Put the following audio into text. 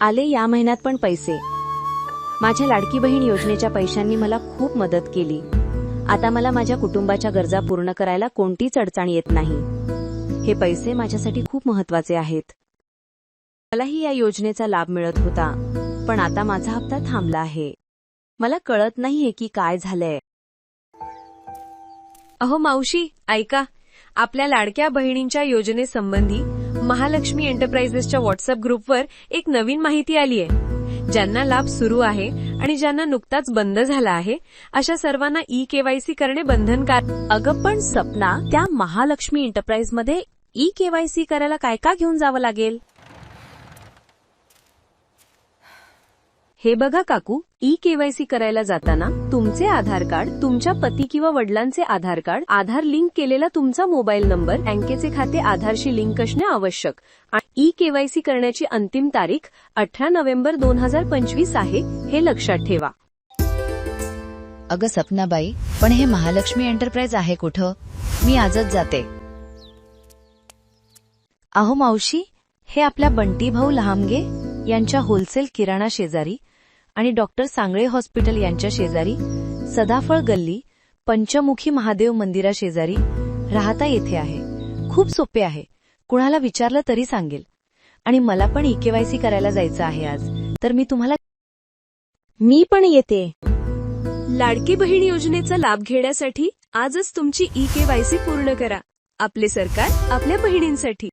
आले या महिन्यात पण पैसे. माझ्या लाडकी बहीण योजनेच्या पैशांनी मला खूप मदत केली. आता मला माझ्या कुटुंबाच्या गरजा पूर्ण करायला कोणतीच अडचण येत नाही. हे पैसे माझ्यासाठी खूप महत्त्वाचे आहेत. मलाही या योजनेचा लाभ मिळत होता पण आता माझा हप्ता थांबला आहे. मला कळत नाहीये की काय झालंय. अहो मावशी ऐका. आपल्या लाडक्या बहिणींच्या योजनेसंबंधी महालक्ष्मी एंटरप्राइजेसच्या व्हॉट्सअप ग्रुपवर एक नवीन माहिती आली आहे. ज्यांना लाभ सुरू आहे आणि ज्यांना नुकताच बंद झाला आहे अशा सर्वांना ई केवायसी करणे बंधनकार अगं पण सपना त्या महालक्ष्मी एंटरप्राइजमध्ये ई केवायसी करायला काय का घेऊन जावं लागेल? हे बघा काकू ई केवायसी करायला जाताना तुमचे आधार कार्ड तुमच्या पती किंवा वडिलांचे आधार कार्ड आधार लिंक केलेला तुमचा मोबाईल नंबर बँकेचे खाते आधारशी लिंक असणे आवश्यक. आणि ई केवायसी करण्याची अंतिम तारीख अठरा नोव्हेंबर दोन हजार पंचवीस आहे हे लक्षात ठेवा. अगं सपनाबाई पण हे महालक्ष्मी एंटरप्राइज आहे कुठं? मी आजच जाते. अहो मावशी हे आपल्या बंटी भाऊ लहामगे यांच्या होलसेल किराणा शेजारी आणि डॉक्टर सांगळे हॉस्पिटल यांच्या शेजारी सदाफळ गल्ली पंचमुखी महादेव मंदिरा शेजारी राहता येथे आहे. खूप सोपे आहे. कुणाला विचारलं तरी सांगेल. आणि मला पण इकेवायसी करायला जायचं आहे आज. तर मी तुम्हाला मी पण येते. लाडकी बहीण योजनेचा लाभ घेण्यासाठी आजच तुमची ई केवायसी पूर्ण करा. आपले सरकार आपल्या बहिणींसाठी.